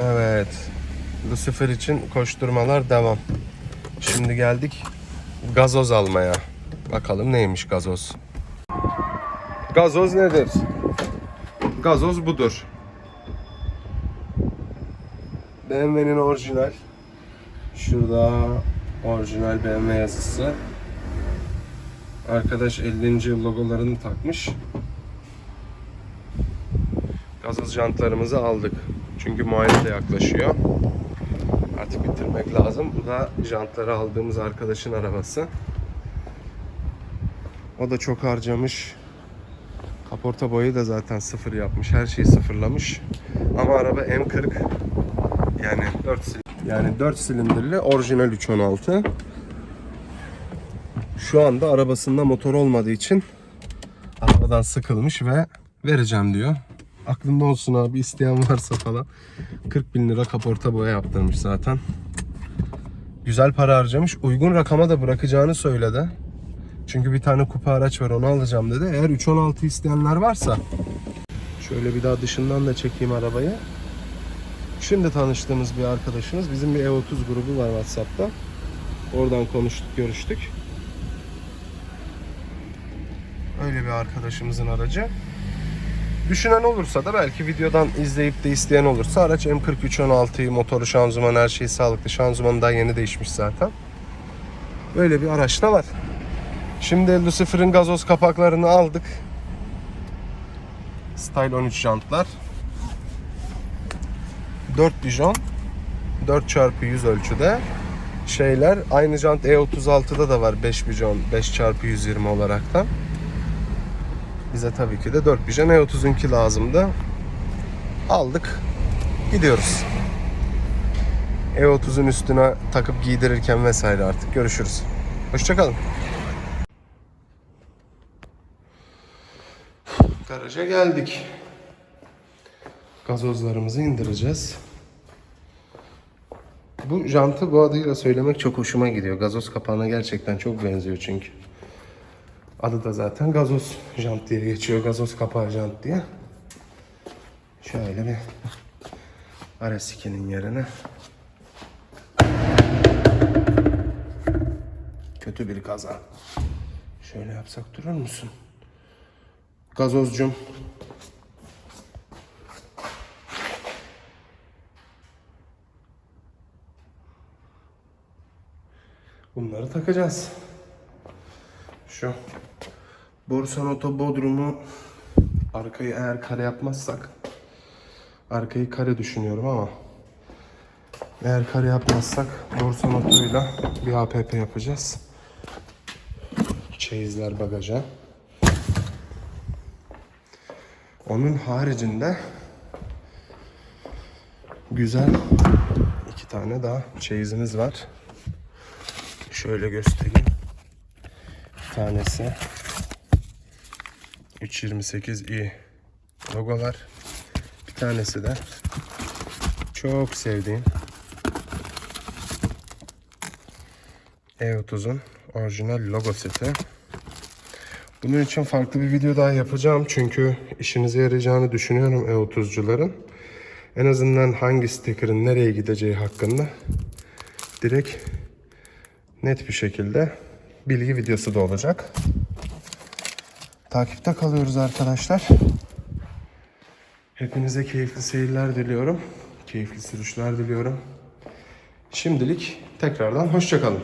Evet. Lucifer için koşturmalar devam. Şimdi geldik gazoz almaya. Bakalım neymiş gazoz. Gazoz nedir? Gazoz budur. BMW'nin orijinal. Şurada orijinal BMW yazısı. Arkadaş 50. yıl logolarını takmış. Gazoz jantlarımızı aldık. Çünkü muayene de yaklaşıyor. Artık bitirmek lazım. Bu da jantları aldığımız arkadaşın arabası. O da çok harcamış. Kaporta boyu da zaten sıfır yapmış. Her şeyi sıfırlamış. Ama araba M40 yani 4 sil yani 4 silindirli orijinal 316. Şu anda arabasında motor olmadığı için arabadan sıkılmış ve vereceğim diyor. Aklında olsun abi isteyen varsa falan. 40 bin lira kaporta boya yaptırmış zaten. Güzel para harcamış. Uygun rakama da bırakacağını söyledi. Çünkü bir tane kupa araç var onu alacağım dedi. Eğer 316 isteyenler varsa şöyle bir daha dışından da çekeyim arabayı. Şimdi tanıştığımız bir arkadaşımız. Bizim bir E30 grubu var WhatsApp'ta. Oradan konuştuk, görüştük. Öyle bir arkadaşımızın aracı. Düşünen olursa da belki videodan izleyip de isteyen olursa araç M4316'yı, motoru, şanzıman her şeyi sağlıklı. Şanzımanı daha yeni değişmiş zaten. Böyle bir araç da var. Şimdi Lucifer'ın gazoz kapaklarını aldık. Style 13 jantlar. 4 dijon 4 çarpı 100 ölçüde şeyler aynı jant E36'da da var 5 bijon 5 çarpı 120 olarak da bize tabii ki de 4 bijon E30'unki lazımdı aldık gidiyoruz E30'un üstüne takıp giydirirken vesaire artık görüşürüz hoşçakalın garaja geldik gazozlarımızı indireceğiz. Bu jantı bu adıyla söylemek çok hoşuma gidiyor. Gazoz kapağına gerçekten çok benziyor çünkü. Adı da zaten gazoz jant diye geçiyor. Gazoz kapağı jant diye. Şöyle bir RS2'nin yerine kötü bir kaza. Şöyle yapsak durur musun? Gazozcum Bunları takacağız. Şu Borsan Oto Bodrum'u arkayı eğer kare yapmazsak arkayı kare düşünüyorum ama eğer kare yapmazsak Borsan Oto'yla bir APP yapacağız. Çeyizler bagaja. Onun haricinde güzel iki tane daha çeyizimiz var. Şöyle göstereyim. Bir tanesi 328i logo var. Bir tanesi de çok sevdiğim E30'un orijinal logo seti. Bunun için farklı bir video daha yapacağım çünkü işinize yarayacağını düşünüyorum E30'cuların. En azından hangi sticker'ın nereye gideceği hakkında direkt net bir şekilde bilgi videosu da olacak. Takipte kalıyoruz arkadaşlar. Hepinize keyifli seyirler diliyorum. Keyifli sürüşler diliyorum. Şimdilik tekrardan hoşçakalın.